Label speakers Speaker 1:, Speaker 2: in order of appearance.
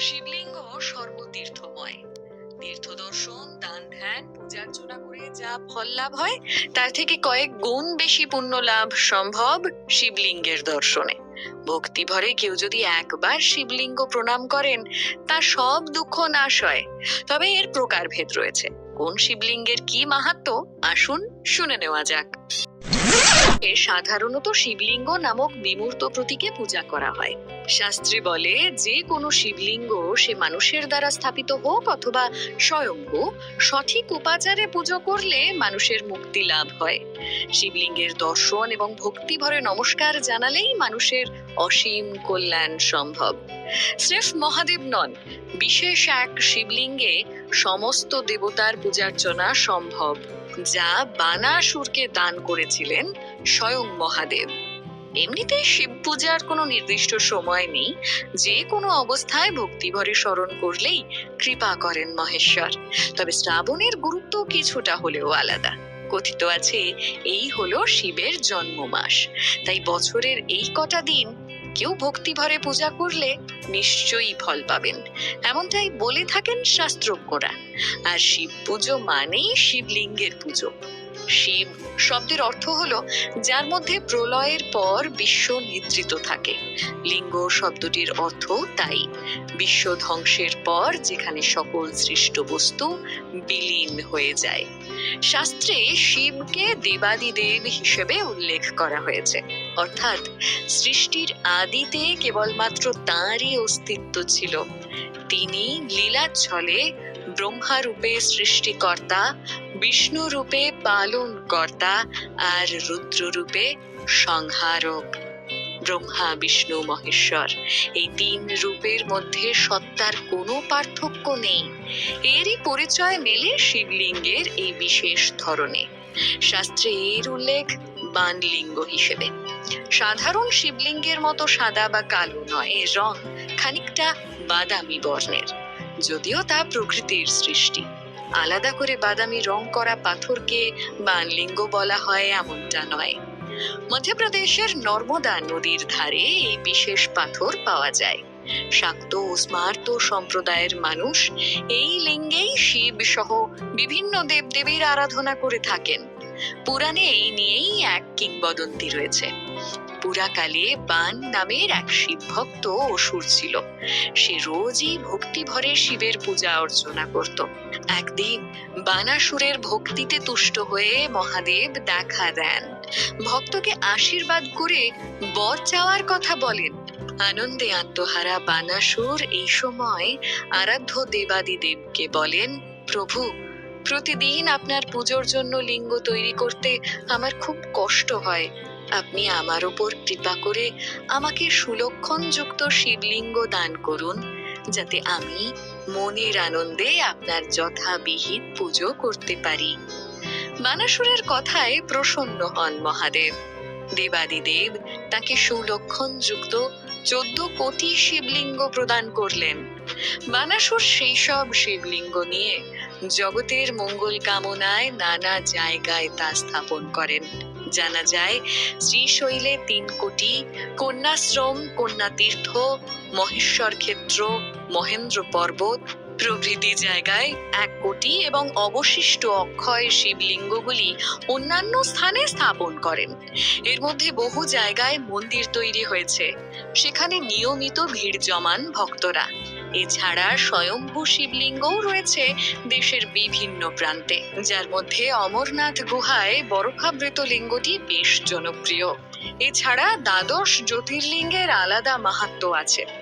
Speaker 1: শিবলিঙ্গ সর্বতীর্থময়। তীর্থ দর্শন দান ধ্যান পূজার্চনা করে যা ফল লাভ হয়, তার থেকে কয়েক গুণ বেশি পুণ্য লাভ সম্ভব শিবলিঙ্গের দর্শনে। ভক্তি ভরে কেউ যদি একবার শিবলিঙ্গ প্রণাম করেন তার সব দুঃখ নাশ হয়। তবে এর প্রকারভেদ রয়েছে। কোন শিবলিঙ্গের কি মাহাত্ম্য আসুন শুনে নেওয়া যাক। এ সাধারণত শিবলিঙ্গ নামক বিমূর্ত প্রতীকে পূজা করা হয়। শাস্ত্রে বলে, যে কোনো শিবলিঙ্গ সে মানুষের দ্বারা স্থাপিত হোক অথবা স্বয়ম্ভু সঠিক উপাচারে পুজো করলে মানুষের মুক্তি লাভ হয়। শিবলিঙ্গের দর্শন এবং ভক্তি ভরে নমস্কার জানালেই মানুষের অসীম কল্যাণ সম্ভব। স্রেফ মহাদেব নন, বিশেষ এক শিবলিঙ্গে সমস্ত দেবতার পূজার্চনা সম্ভব, যা বানাসুরকে দান করেছিলেন স্বয়ং মহাদেব। এমনিতে শিব পূজার কোনো নির্দিষ্ট সময় নেই। যে কোনো অবস্থায় ভক্তিভরে স্মরণ করলেই কৃপা করেন মহেশ্বর। তবে শ্রাবণের গুরুত্ব কিছুটা হলেও আলাদা। কথিত আছে, এই হলো শিবের জন্ম মাস তাই বছরের এই কটা দিন কেউ ভক্তিভরে পূজা করলে নিশ্চয়ই ফল পাবেন। এমনটাই বলে থাকেন শাস্ত্রজ্ঞরা। আর শিব পুজো মানেই শিবলিঙ্গের পুজো। শিব। শব্দের অর্থ হলো যার মধ্যে প্রলয়ের পর বিশ্ব নিদ্রিত থাকে। লিঙ্গ শব্দটির অর্থ তাই। বিশ্ব ধ্বংসের পর যেখানে সকল সৃষ্ট বস্তু বিলীন হয়ে যায়। শাস্ত্রে শিবকে দেবাদিদেব হিসেবে উল্লেখ করা হয়েছে। অর্থাৎ সৃষ্টির আদিতে কেবলমাত্র তাঁরই অস্তিত্ব ছিল। তিনি লীলাচ্ছলে ব্রহ্মা রূপে সৃষ্টিকর্তা বিষ্ণু রূপে পালনকর্তা আর রুদ্র রূপে সংহারক। ব্রহ্মা, বিষ্ণু, মহেশ্বর। এই তিন রূপের মধ্যে সত্তার কোনো পার্থক্য নেই। এরই পরিচয় মেলে শিবলিঙ্গের এই বিশেষ ধরনে। শাস্ত্রে এর উল্লেখ বানলিঙ্গ হিসেবে। সাধারণ শিবলিঙ্গের মতো সাদা বা কালো নয়, এর রং খানিকটা বাদামি বর্ণের, যদিও তা প্রকৃতির সৃষ্টি। আলাদা করে বাদামি রং করা পাথরকে বানলিঙ্গ বলা হয় এমনটা নয়। মধ্যপ্রদেশের নর্মদা নদীর ধারে এই বিশেষ পাথর পাওয়া যায়। শাক্ত ও স্মার্ত সম্প্রদায়ের মানুষ এই লিঙ্গেই শিব সহ বিভিন্ন দেবদেবীর আরাধনা করে থাকেন। পুরাণে এই নিয়েই এক কিংবদন্তি রয়েছে। পুরাকালে বান নামের এক শিব ভক্ত অসুর ছিল। সে রোজই ভক্তি ভরে শিবের পূজা অর্চনা করত। একদিন বানাসুরের ভক্তিতে তুষ্ট হয়ে মহাদেব দেখা দেন। ভক্তকে আশীর্বাদ করে বর চাওয়ার কথা বলেন। আনন্দে আত্মহারা বানাসুর এই সময় আরাধ্য দেবাদিদেবকে বলেন, প্রভু, প্রতিদিন আপনার পুজোর জন্য লিঙ্গ তৈরি করতে আমার খুব কষ্ট হয়। আপনি আমার ওপর কৃপা করে আমাকে সুলক্ষণ যুক্ত শিবলিঙ্গ দান করুন, যাতে আমি মনের আনন্দে আপনার যথাবিহিত পুজো করতে পারি। বানাসুরের কথায় প্রসন্ন হন মহাদেব। দেবাদিদেব তাকে সুলক্ষণ যুক্ত চোদ্দ কোটি শিবলিঙ্গ প্রদান করলেন। বানাসুর সেই সব শিবলিঙ্গ নিয়ে জগতের মঙ্গল কামনায় নানা জায়গায় তা স্থাপন করেন। জানা যায়, শ্রীশৈলে তিন কোটি কন্যাশ্রম, কন্যাতীর্থ, মহেশ্বর ক্ষেত্র, মহেন্দ্র পর্বত প্রভৃতি জায়গায় এক কোটি এবং অবশিষ্ট অক্ষয় শিবলিঙ্গগুলি অন্যান্য স্থানে স্থাপন করেন। এর মধ্যে বহু জায়গায় মন্দির তৈরি হয়েছে। সেখানে নিয়মিত ভিড় জমান ভক্তরা। এছাড়া স্বয়ম্ভু শিবলিঙ্গও রয়েছে দেশের বিভিন্ন প্রান্তে, যার মধ্যে অমরনাথ গুহায় বরফাবৃত লিঙ্গটি বেশ জনপ্রিয়। এছাড়া দ্বাদশ জ্যোতির্লিঙ্গের আলাদা মাহাত্ম্য আছে।